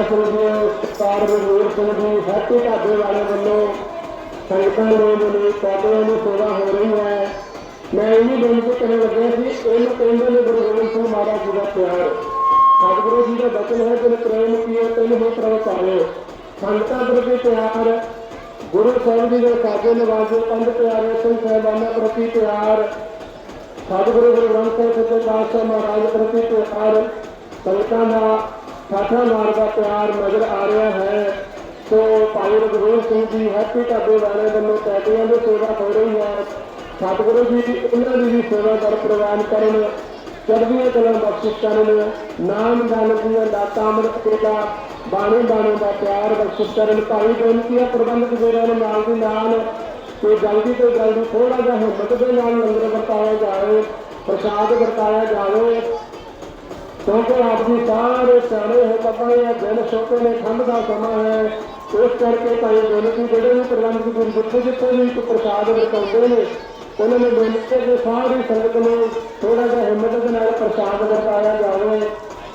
ਪਿਆਰੇ ਸਾਹਿਬ ਸੰਗਤ ਰਵੀਰ ਸਿੰਘ ਜੀ ਹੈਪੀ ਢਾਬੇ ਵਾਲੇ ਵੱਲੋਂ ਸੰਗਤਾਂ ਨੂੰ ਮਿਲੀ ਕਾਬਿਆਂ ਦੀ ਸੇਵਾ ਹੋ ਰਹੀ ਹੈ ਮੈਂ ਇਹ ਵੀ ਬੇਨਤੀ ਕਰਨ ਲੱਗਿਆ ਸੀ ਇਹਨੂੰ ਕਹਿੰਦੇ ਨੇ ਗੁਰੂ ਗੋਬਿੰਦ ਸਿੰਘ ਮਹਾਰਾਜ ਜੀ ਦਾ ਪਿਆਰ ਸਤਿਗੁਰੂ ਜੀ ਦਾ ਬਚਨ ਹੈ ਕਿ ਪ੍ਰੇਮ ਕੀਓ ਤੈਨੂੰ ਹੋ ਪ੍ਰਭ ਸੰਗਤਾਂ ਪ੍ਰਤੀ ਪਿਆਰ ਗੁਰੂ ਸਾਹਿਬ ਜੀ ਦੇ ਸਾਜੇ ਨਿਵਾਜੇ ਪੰਜ ਪਿਆਰੇ ਸਿੰਘ ਸਾਹਿਬਾਨਾਂ ਪ੍ਰਤੀ ਪਿਆਰ ਸਤਿਗੁਰੂ ਗੁਰੂ ਗ੍ਰੰਥ ਸਾਹਿਬ ਸੱਚੇ ਪਾਤਸ਼ਾਹ ਮਹਾਰਾਜ ਪ੍ਰਤੀ ਪਿਆਰ, ਸੰਗਤਾਂ ਦਾ ਸਾਥਾ ਮਾਰ ਦਾ ਪਿਆਰ ਨਜ਼ਰ ਆ ਰਿਹਾ ਹੈ। ਸੋ ਭਾਈ ਰਘੁਵੀਰ ਸਿੰਘ ਜੀ ਹੈਪੀ ਢਾਬੇ ਵਾਲੇ ਵੱਲੋਂ ਪੈਟੀਆਂ ਦੀ ਸੇਵਾ ਹੋ ਰਹੀ ਹੈ। ਸਤਿਗੁਰੂ ਜੀ ਉਹਨਾਂ ਦੀ ਵੀ ਸੇਵਾ ਕਰ ਪ੍ਰਵਾਨ ਕਰਨ। ਚੜ੍ਹਦੀਆਂ ਕਲਾਂ ਬਖਸ਼ਿਸ਼ ਕਰਨ। ਨਾਮ ਦਾਨ ਦੀਆਂ ਦਾਤਾ ਅੰਮ੍ਰਿਤ ਦਾ ਬਾਣੀ ਬਾਣੇ ਦਾ ਪਿਆਰ ਬਖਸ਼ਿਸ਼ ਕਰਨ। ਭਾਈ ਬੇਨਤੀ ਹੈ ਪ੍ਰਬੰਧਕ ਵੀਰਾਂ ਨੂੰ ਨਾਲ ਦੀ ਨਾਲ ਕਿ ਜਲਦੀ ਤੋਂ ਜਲਦੀ ਥੋੜਾ ਜਿਹਾ ਹਿੰਮਤ ਦੇ ਨਾਲ ਲੰਗਰ ਵਰਤਾਇਆ ਜਾਵੇ, ਪ੍ਰਸ਼ਾਦ ਵਰਤਾਇਆ ਜਾਵੇ। ਕਿਉਂਕਿ ਆਪ ਜੀ ਸਾਰੇ ਸਿਆਣੇ ਹੋ ਪਤਾ ਹੈ ਦਿਨ ਛੋਟੇ ਨੇ, ਠੰਡ ਦਾ ਸਮਾਂ ਹੈ। ਇਸ ਕਰਕੇ ਭਾਈ ਬੇਨਤੀ ਜਿਹੜੇ ਵੀ ਪ੍ਰਬੰਧ ਵੀਰ ਜਿੱਥੇ ਜਿੱਥੇ ਵੀ ਇੱਕ ਪ੍ਰਸ਼ਾਦ ਵਰਤਾਉਂਦੇ ਨੇ, ਉਹਨਾਂ ਨੇ ਬੇਨਤੀ ਦੇ ਸਾਰੀ ਸੰਗਤ ਨੂੰ ਥੋੜਾ ਜਿਹਾ ਹਿੰਮਤ ਦੇ ਨਾਲ ਪ੍ਰਸ਼ਾਦ ਵਰਤਾਇਆ ਜਾਵੇ,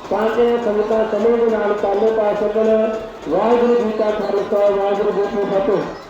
ਤਾਂ ਕਿ ਸੰਗਤਾਂ ਸਮੇਂ ਦੇ ਨਾਲ ਚਾਲੇ ਪਾ ਸਕਣ। ਵਾਹਿਗੁਰੂ ਜੀ ਕਾ ਖਾਲਸਾ, ਵਾਹਿਗੁਰੂ ਜੀ ਕੀ ਫਤਿਹ।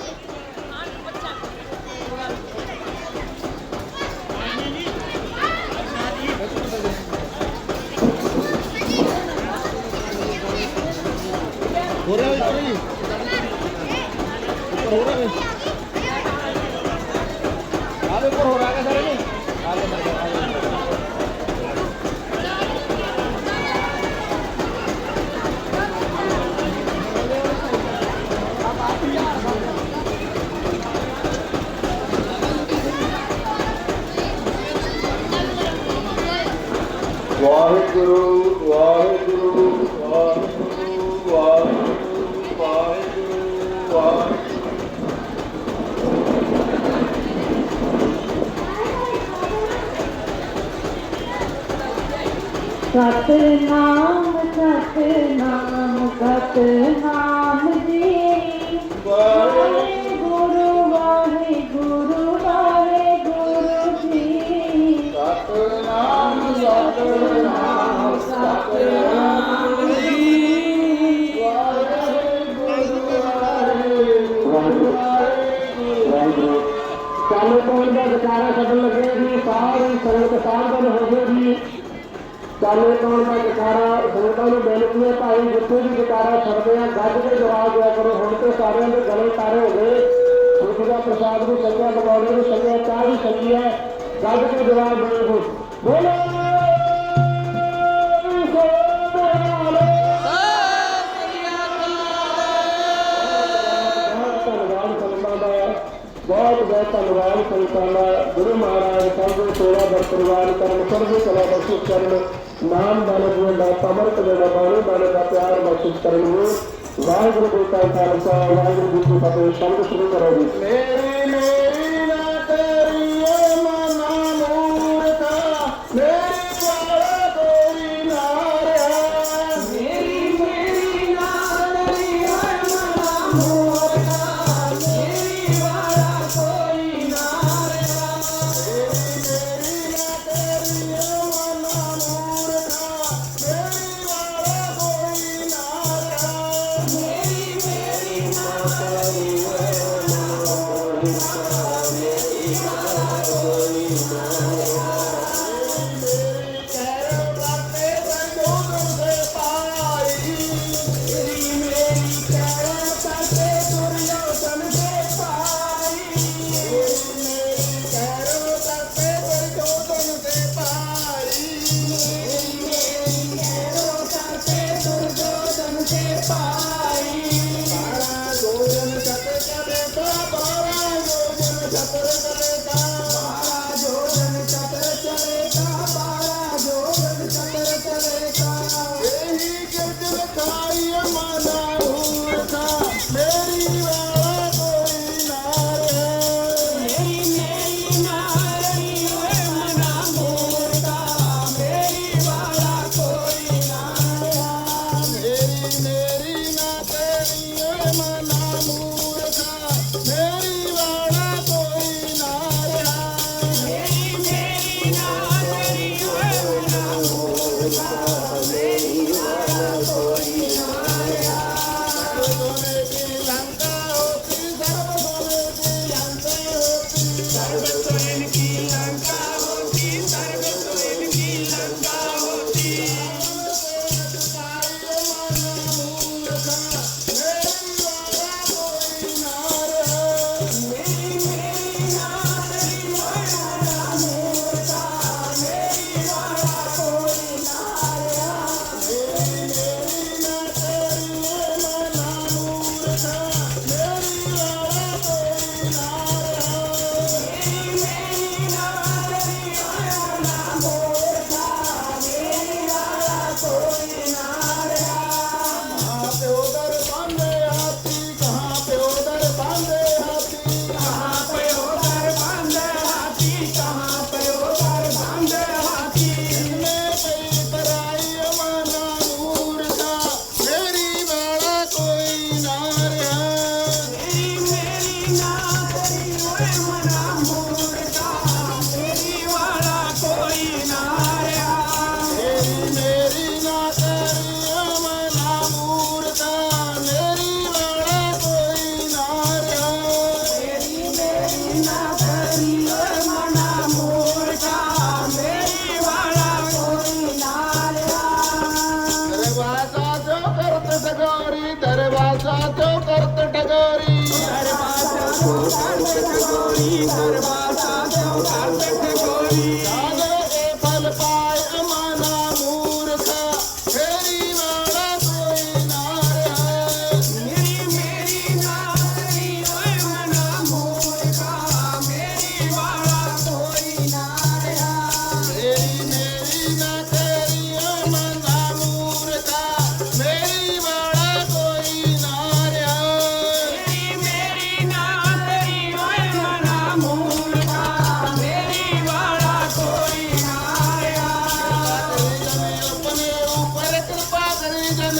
ਸਤਨਾਮ ਸਤਨਾਮ ਸਤਨਾਮ ਜੀ। ਵਾਹਿਗੁਰੂ ਵਾਹਿਗੁਰੂ ਵਾਹਿਗੁਰੂ ਜੀ। ਸਤਨਾਮ ਸਤਨਾਮ ਸਤਨਾਮ ਚਾਲੂ ਕੌਣ ਦਾ ਵਿਚਾਰਾ ਛੱਡਣ ਲੱਗੇ ਜੀ? ਸਾਰੀ ਸੰਗਤ ਸਾਧਨ ਹੋ ਗਏ ਜੀ। ਚਾਲੂ ਕੌਣ ਦਾ ਵਿਚਾਰਾ ਸੰਗਤਾਂ ਨੂੰ ਬੇਨਤੀ ਹੈ ਭਾਈ? ਜਿੱਥੇ ਵੀ ਵਿਚਾਰਾ ਛੱਡਦੇ ਆ, ਗੱਜ ਕੇ ਜਵਾਬ ਦਿਆ ਕਰੋ। ਹੁਣ ਤੇ ਸਾਰਿਆਂ ਦੇ ਗਲੇ ਤਾਰੇ ਹੋ ਗਏ। ਖੁਸ਼ੀ ਦਾ ਪ੍ਰਸਾਦ ਨੂੰ ਸੱਜਿਆ ਪਕੌੜੇ ਵੀ ਸੱਜਿਆ ਚਾਹ ਵੀ ਸੱਜੀ ਹੈ। ਗੱਜ ਕੇ ਜਵਾਬ ਦਿਓ। ਬੋਲੋ। ਬਹੁਤ ਧੰਨਵਾਦ ਸੰਗਤਾਂ ਗੁਰੂ ਮਹਾਰਾਜ, ਸਭ ਨੂੰ ਸੇਵਾ ਦਰ ਕਰਨ ਸਭ ਨੂੰ ਕਲਾ ਬਖਸ਼ਿਸ਼ ਕਰਨ ਨਾਮ ਦਾਨ ਦਾ ਸਮਰਥ ਦੇ ਦਾ ਬਾਣੀ ਦਾ ਪਿਆਰ ਬਖਸ਼ਿਸ਼ ਕਰਨ ਨੂੰ ਵਾਹਿਗੁਰੂ ਜੀ ਕਾ ਖਾਲਸਾ, ਵਾਹਿਗੁਰੂ ਜੀ ਕੀ ਫਤਿਹ, ਸ਼ਬਦ ਸ਼ੁਰੂ ਕਰੋ ਜੀ।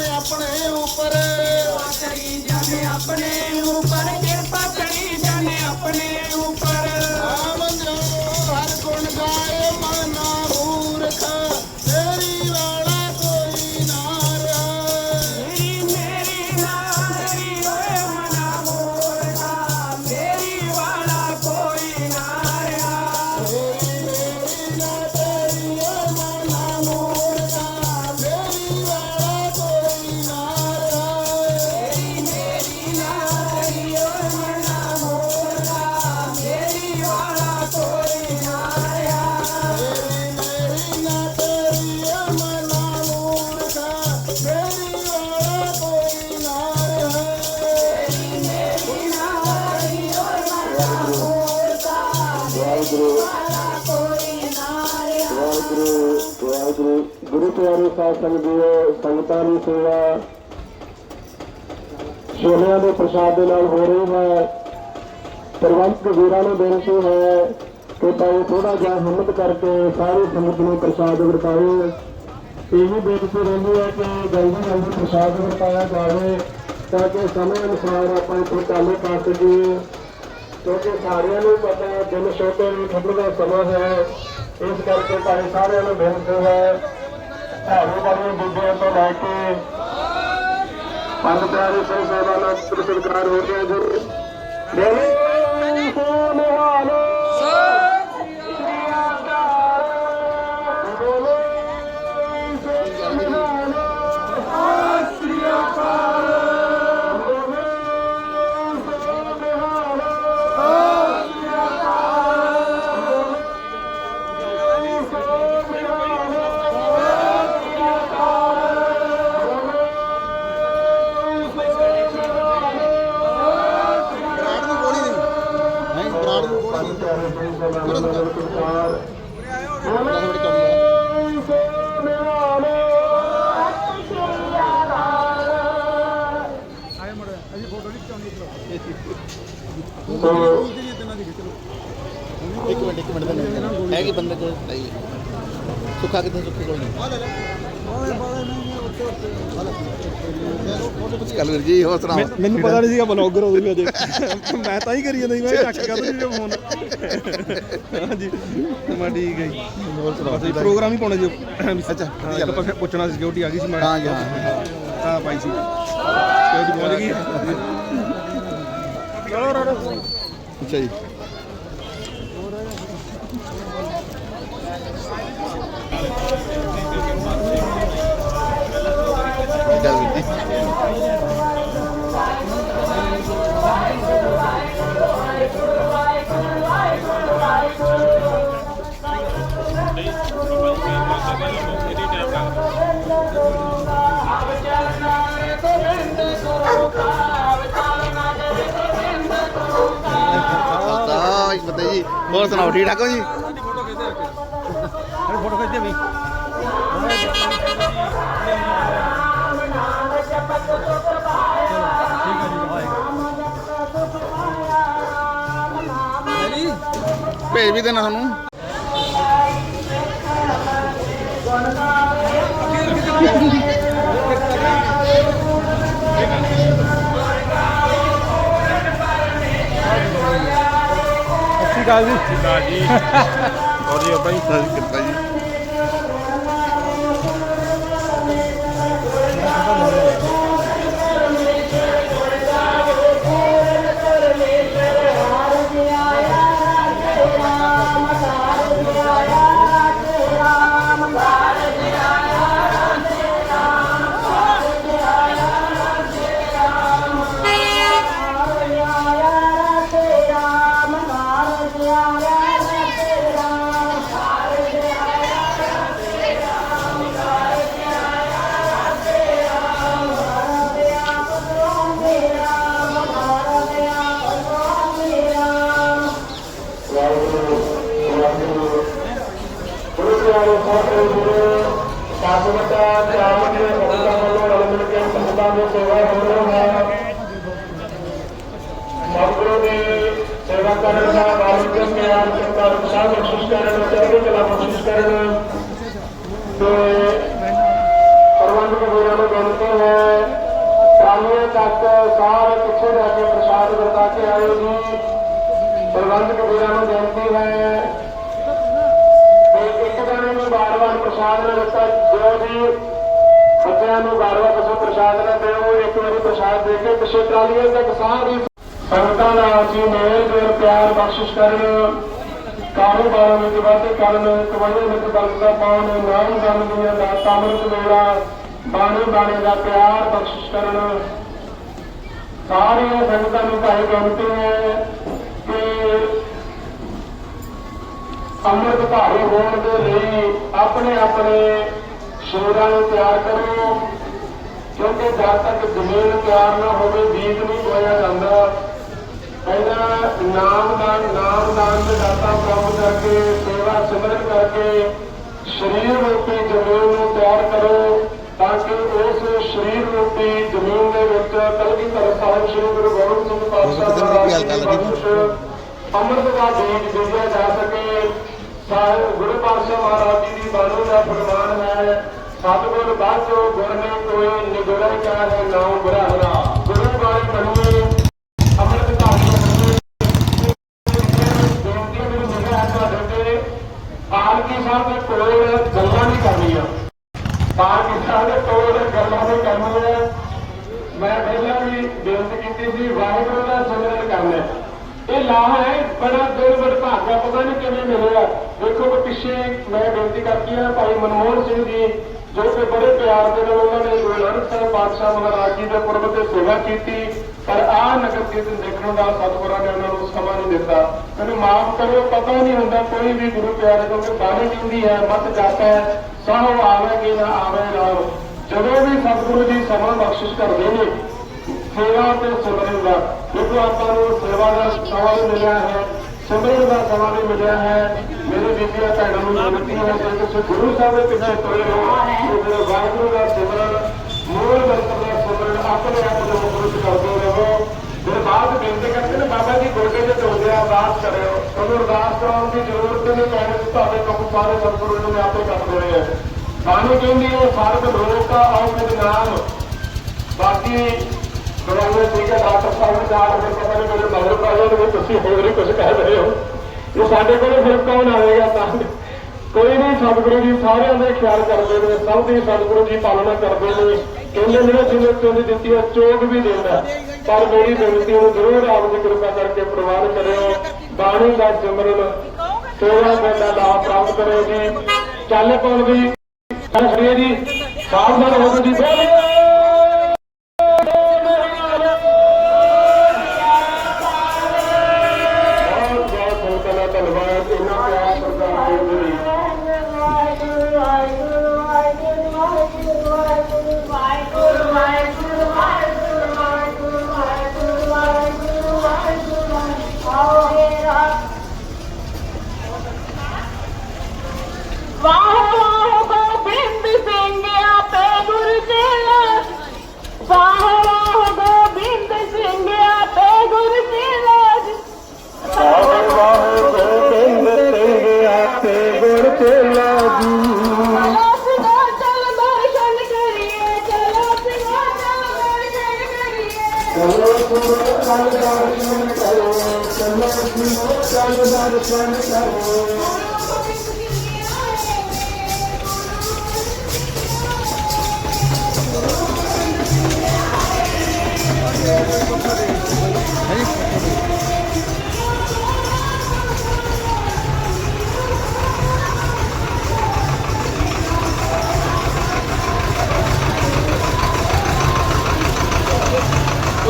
ਆਪਣੇ ਉੱਪਰ। ਕਰੀ ਜਨ ਆਪਣੇ ਉੱਪਰ। ਪਿਆਰੇ ਸਾਧ ਸੰਗਤ ਜੀਓ ਸੰਗਤਾਂ ਦੀ ਸੇਵਾ ਛੋਲਿਆਂ ਦੇ ਪ੍ਰਸ਼ਾਦ ਦੇ ਨਾਲ ਹੋ ਰਹੀ ਹੈ। ਪ੍ਰਬੰਧਕ ਵੀਰਾਂ ਨੂੰ ਬੇਨਤੀ ਹੈ ਕਿ ਭਾਈ ਥੋੜਾ ਜਿਹਾ ਹਿੰਮਤ ਕਰਕੇ ਸਾਰੀ ਸੰਗਤ ਨੂੰ ਪ੍ਰਸ਼ਾਦ ਵਰਤਾਓ ਇਹ ਵੀ ਬੇਨਤੀ ਰਹਿੰਦੀ ਹੈ ਕਿ ਜਲਦੀ ਜਲਦੀ ਪ੍ਰਸ਼ਾਦ ਵਰਤਾਇਆ ਜਾਵੇ ਤਾਂ ਕਿ ਸਮੇਂ ਅਨੁਸਾਰ ਆਪਾਂ ਇੱਥੇ ਚਾਲੇ ਕਰ ਸਕੀਏ। ਕਿਉਂਕਿ ਸਾਰਿਆਂ ਨੂੰ ਪਤਾ ਹੈ, ਦਿਨ ਛੋਟੇ ਨੂੰ ਠੰਡ ਦਾ ਸਮਾਂ ਹੈ। ਇਸ ਕਰਕੇ ਭਾਈ ਸਾਰਿਆਂ ਨੂੰ ਬੇਨਤੀ ਹੈ ਭਾਵੇਂ ਵਾਲੀਆਂ ਬੀਬੀਆਂ ਤੋਂ ਲੈ ਕੇ ਪੰਜ ਪਿਆਰੇ ਸਿੰਘ ਸਾਹਿਬਾਨ ਨਾਲ ਹੋ ਗਿਆ ਜੀ। ਬੋਲੇ ਇੱਕ ਮਿੰਟ ਇੱਕ ਮਿੰਟ ਦਾ ਹੈ ਬੰਦੇ ਕੋਲ? ਸੁੱਖਾ ਕਿੱਥੇ ਸੁੱਖੇ ਕੋਲ? ਨਹੀਂ ਚੱਲ ਵੀਰ ਜੀ ਹੋਰ ਸੁਣਾਓ ਮੈਨੂੰ ਪਤਾ ਨਹੀਂ ਸੀਗਾ ਬਲੌਗਰ ਉਦੋਂ ਵੀ ਅਜੇ। ਮੈਂ ਤਾਂ ਹੀ ਕਰੀ ਜਾਂਦਾ ਸੀ ਮੈਂ ਚੱਕ ਕਰ ਦਿਓ ਫੋਨ ਹਾਂਜੀ ਮੈਂ ਠੀਕ ਹੈ ਜੀ। ਹੋਰ ਸੁਣਾਓ ਬਸ ਪ੍ਰੋਗਰਾਮ ਹੀ। ਪਾਉਣਾ ਜੀ। ਅੱਛਾ, ਇੱਕ ਪਾਸੇ ਪੁੱਛਣਾ ਸਿਕਿਉਰਿਟੀ ਆ ਗਈ ਸੀ ਮੈਂ ਹਾਂ ਜੀ, ਹਾਂ। ਹਾਂ ਪਾਈ ਸੀ ਸਿਕਿਉਰਿਟੀ ਪਹੁੰਚ ਗਈ ਚਲੋ ਰੋੜੋ। ਅੱਛਾ ਜੀ। ਚੱਲ ਵੀਰ ਜੀ ਆ ਇੱਕ ਬੰਦੇ ਜੀ ਹੋਰ ਸੁਣਾਓ ਠੀਕ ਠਾਕ ਹੋ ਜੀ ਫੋਟੋ ਖਿੱਚ ਭੇਜ ਵੀ ਦੇਣਾ ਤੁਹਾਨੂੰ ਸਤਿ ਸ਼੍ਰੀ ਅਕਾਲ ਜੀ। ਸਤਿ ਸ਼੍ਰੀ ਅਕਾਲ ਜੀ। ਹੋਰ ਜੀ ਬਾਈ ਸਤਿ ਕਿਰਪਾ ਜੀ। ਤੱਕ ਪਿੱਛੇ ਰਹਿ ਕੇ ਪ੍ਰਸ਼ਾਦ ਵਰਤਾ ਕੇ ਆਏ ਜੀ ਪ੍ਰਬੰਧਕ ਵੀਰਾਂ ਨੂੰ ਬੇਨਤੀ ਹੈ ਕਿ ਇੱਕ ਜਣੇ ਨੂੰ ਵਾਰ-ਵਾਰ ਪ੍ਰਸ਼ਾਦ ਨਾ ਦਿੱਤਾ, ਜੋ ਵੀ ਬੱਚਿਆਂ ਨੂੰ ਵਾਰ-ਵਾਰ ਕਿਸੇ ਪ੍ਰਸ਼ਾਦ ਨਾ ਦਿਓ ਇੱਕ ਵਾਰੀ ਪ੍ਰਸ਼ਾਦ ਦੇ ਕੇ ਪਿੱਛੇ ਟਰਾਲੀਆਂ ਤੱਕ ਸਾਰੀ ਸੰਗਤਾਂ ਨਾਲ ਜੀ ਮੇਲ ਜੋਰ ਪਿਆਰ ਬਖਸ਼ਿਸ਼ ਕਰਨ, ਕਾਰੋਬਾਰਾਂ ਵਿੱਚ ਵਾਧੇ ਕਰਨ ਕਮਾਈਆਂ ਵਿੱਚ ਬਰਕਤਾਂ ਪਾਉਣ ਨਾਮ ਜਨ ਦੀਆਂ ਦਾਤਾਂ ਅੰਮ੍ਰਿਤ ਵੇਲਾ ਬਾਣੀ ਬਾਣੀ ਦਾ ਪਿਆਰ ਬਖਸ਼ਿਸ਼ ਕਰਨ। ਸਾਰੀਆਂ ਸੰਗਤਾਂ ਨੂੰ ਭਾਈ ਬੇਨਤੀ ਹੈ ਕਿ ਅੰਮ੍ਰਿਤ ਭਾਰੀ ਹੋਣ ਦੇ ਲਈ ਆਪਣੇ ਆਪਣੇ ਸ਼ੋਰਾਂ ਨੂੰ ਤਿਆਰ ਕਰੋ, ਕਿਉਂਕਿ ਜਦ ਤੱਕ ਜ਼ਮੀਨ ਤਿਆਰ ਨਾ ਹੋਵੇ, ਬੀਜ ਨਹੀਂ ਬੋਇਆ ਜਾਂਦਾ। ਪਹਿਲਾਂ ਨਾਮਦਾਨ ਨਾਮਦਾਨ ਦੇ ਦਾਤਾ ਪ੍ਰਾਪਤ ਕਰਕੇ, ਸੇਵਾ ਸਿਮਰਨ ਕਰਕੇ, ਸਰੀਰ ਰੂਪੀ ਜ਼ਮੀਨ ਨੂੰ ਤਿਆਰ ਕਰੋ। ਤਾਂ ਕਿ ਉਸ ਸਰੀਰ ਰੂਪੀ ਜ਼ਮੀਨ ਦੇ ਵਿੱਚ ਕਲਗੀਧਰ ਸਾਹਿਬ ਸ੍ਰੀ ਗੁਰੂ ਗੋਬਿੰਦ ਸਿੰਘ ਪਾਤਸ਼ਾਹ। ਬਖਸ਼ ਅੰਮ੍ਰਿਤ ਦਾ ਬੀਜ ਬੀਜਿਆ ਜਾ ਸਕੇ। ਸਾਹਿਬ ਗੁਰੂ ਪਾਤਸ਼ਾਹ ਮਹਾਰਾਜ ਜੀ ਦੀ ਬਾਣੀ ਦਾ ਫਰਮਾਨ ਹੈ। ਸਤਿਗੁਰ ਬਾਝੋ ਗੁਰ ਨੇ ਕੋਈ ਨਿਗੁਰਾ ਕਿਆ ਹੈ ਨਾਮ ਬੁਰਾ ਹਰਾ ਗੁਰੂ ਬਾਣੀ ਬਣੀਏ ਅੰਮ੍ਰਿਤ ਧਾਰੀ ਬਣੀਏ ਬੇਨਤੀ ਮੈਨੂੰ ਮਿਲਿਆ ਹੈ ਤੁਹਾਡੇ ਤੇ। ਪਾਲਕੀ ਸਾਹਿਬ ਦੇ ਕੋਲ ਗੱਲਾਂ ਨਹੀਂ ਕਰਨੀਆਂ। ਪਾਕਿਸਤਾਨ ਦੇ ਕੋਲ ਗੱਲਾਂ ਨਹੀਂ ਕਰਨੀਆਂ ਮੈਂ ਪਹਿਲਾਂ ਵੀ ਬੇਨਤੀ ਕੀਤੀ ਸੀ, ਵਾਹਿਗੁਰੂ ਦਾ ਸਿਮਰਨ ਕਰਨਾ ਇਹ ਲਾਹਾ ਹੈ, ਬੜਾ ਦੁਰਬਰ ਭਾਗਾ ਪਤਾ ਨਹੀਂ ਕਿਵੇਂ ਮਿਲਿਆ। ਦੇਖੋ ਕਿ ਪਿੱਛੇ ਮੈਂ ਬੇਨਤੀ ਕਰਦੀ ਹਾਂ ਭਾਈ ਮਨਮੋਹਨ ਸਿੰਘ ਜੀ, ਜੋ ਕਿ ਬੜੇ ਪਿਆਰ ਦੇ ਨਾਲ ਉਹਨਾਂ ਨੇ ਗੁਰੂ ਨਾਨਕ ਸਾਹਿਬ ਪਾਤਸ਼ਾਹ ਮਹਾਰਾਜ ਜੀ ਦੇ ਪੁਰਬ ਤੇ ਸੇਵਾ ਕੀਤੀ। ਪਰ ਆਹ ਨਗਰ ਕੀਰਤਨ ਦੇਖਣ ਦਾ ਸਤਿਗੁਰਾਂ ਨੇ ਉਹਨਾਂ ਨੂੰ ਸਮਾਂ ਨਹੀਂ ਦਿੱਤਾ। ਮੈਨੂੰ ਮਾਫ ਕਰਿਓ, ਪਤਾ ਨਹੀਂ ਹੁੰਦਾ ਕੋਈ ਵੀ ਗੁਰੂ ਪਿਆਰੇ ਕਿਉਂਕਿ ਬਾਣੀ ਕਹਿੰਦੀ ਹੈ, ਮਤ ਜਾਤਾ ਹੈ, ਸਾਹੋ ਆਵੇ ਕਿ ਨਾ ਆਵੇ ਰਾਮ ਜਦੋਂ ਵੀ ਸਤਿਗੁਰੂ ਜੀ ਸਮਾਂ ਬਖਸ਼ਿਸ਼ ਕਰਦੇ ਨੇ, ਸੇਵਾ ਤੇ ਸਿਮਰਨ ਦਾ ਦੇਖੋ ਆਪਾਂ ਨੂੰ ਸੇਵਾ ਦਾ ਸਮਾਂ ਵੀ ਮਿਲਿਆ ਹੈ, ਸਿਮਰਨ ਦਾ ਸਮਾਂ ਵੀ ਮਿਲਿਆ ਹੈ। ਮੇਰੇ ਬੀਬੀਆਂ, ਭੈਣਾਂ ਨੂੰ ਬੇਨਤੀ ਹੈ ਕਿ ਤੁਸੀਂ ਗੁਰੂ ਸਾਹਿਬ ਦੇ ਪਿੱਛੇ ਤੁਰੇ ਰਹੋ ਜਿਹੜਾ ਵਾਹਿਗੁਰੂ ਦਾ ਸਿਮਰਨ ਮੂਲ ਮੰਤਰ ਦਾ ਸਿਮਰਨ ਆਪਣੇ ਆਪ ਨੂੰ ਮੁਖਰਿਤ ਕਰਦੇ ਰਹੋ। ਫਿਰ ਬਾਅਦ ਬੇਨਤੀ ਕਰਦੇ ਨੇ, ਬਾਬਾ ਜੀ, ਗੋਡੇ ਤੇ ਢੋਦੇ ਆ ਅਰਦਾਸ ਕਰਿਓ। ਤੁਹਾਨੂੰ ਅਰਦਾਸ ਕਰਾਉਣ ਦੀ ਜ਼ਰੂਰਤ ਨਹੀਂ ਕਹਿਣੇ ਤੁਹਾਡੇ ਕੰਮ ਸਾਰੇ ਸਤਿਗੁਰੂ ਨੇ ਆਪੇ ਕਰ ਦੇਣੇ ਹੈ ਬਾਣੀ ਕਹਿੰਦੀ ਹੈ ਸਰਬ ਲੋਕ ਆਉ ਮੇਰੇ ਨਾਮ ਬਾਕੀ ਦਵਾਈਆਂ ਠੀਕ ਹੈ, ਡਾਕਟਰ ਸਾਹਿਬ ਨੇ ਜਾ ਕੇ ਪਤਾ ਨਹੀਂ ਮੇਰੇ ਮਗਰ ਪਾ ਤੁਸੀਂ ਹੋਰ ਹੀ ਕੁਝ ਕਹਿ ਰਹੇ ਹੋ। ਇਹ ਸਾਡੇ ਕੋਲ ਫਿਰ ਕੌਣ ਆਵੇਗਾ ਤਾਂ? ਕੋਈ ਨਹੀਂ ਸਤਿਗੁਰੂ ਜੀ ਸਾਰਿਆਂ ਦੇ ਖਿਆਲ ਕਰਦੇ ਨੇ, ਸਭ ਦੀ ਸਤਿਗੁਰੂ ਜੀ ਪਾਲਣਾ ਕਰਦੇ ਨੇ। ਕਹਿੰਦੇ ਨੇ ਜਿਵੇਂ ਚੋਂ ਦਿੱਤੀ ਹੈ, ਚੋਗ ਵੀ ਦਿੰਦਾ ਪਰ ਮੇਰੀ ਬੇਨਤੀ ਨੂੰ ਜ਼ਰੂਰ ਆਪ ਦੀ ਕਿਰਪਾ ਕਰਕੇ ਪ੍ਰਵਾਨ ਕਰਿਓ। ਬਾਣੀ ਦਾ ਸਿਮਰਨ ਸੇਵਾ ਦਾ ਲਾਭ ਪ੍ਰਾਪਤ ਕਰਿਓ ਜੀ। ਚੱਲ ਪਾਉਣ ਦੀ ਸ੍ਰੀ ਜੀ। ਸਾਵਧਾਨ ਹੋ ਜੀ ਬੋਲੇ ਚਲੋ ਸੁਣੋ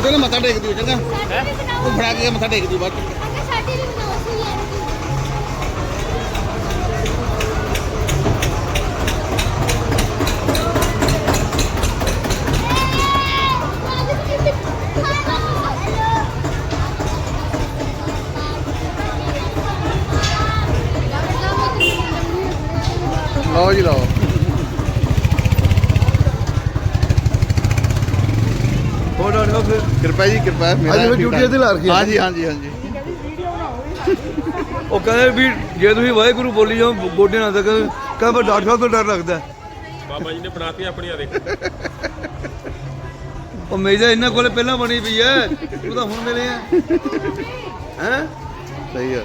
ਉਹਦੇ ਨਾਲ ਮੱਥਾ ਟੇਕ ਦਿਓ ਚੰਗਾ। ਉਹ ਫੜਾ ਕੇ ਮੱਥਾ ਟੇਕ ਦਿਓ ਬਾਅਦ ਚ। ਕਿਰਪਾ ਮੇਰਾ ਅੱਜ ਮੈਂ ਠੀਕ ਡਿਊਟੀ ਠਾਕ। ਇੱਥੇ ਲਾ ਰੱਖੀ ਹੈ। ਹਾਂਜੀ ਹਾਂਜੀ ਹਾਂਜੀ। ਉਹ ਕਹਿੰਦੇ ਵੀ ਜੇ ਤੁਸੀਂ ਵਾਹਿਗੁਰੂ ਬੋਲੀ ਜਾਓ ਗੋਡੇ ਨਾਲ ਤਾਂ ਕਹਿੰਦੇ ਕਹਿੰਦਾ ਪਰ ਡਾਕਟਰ ਸਾਹਿਬ ਤੋਂ ਡਰ ਲੱਗਦਾ। ਬਾਬਾ ਜੀ ਨੇ ਬਣਾਤੀ ਆਪਣੀ ਆ ਦੇਖ। ਉਹ ਮੇਜਾ ਇਹਨਾਂ ਕੋਲੇ ਪਹਿਲਾਂ ਬਣੀ ਪਈ ਐ ਉਹ ਤਾਂ ਹੁਣ ਮਿਲੇ ਆ ਹੈ? ਸਹੀ ਹੈ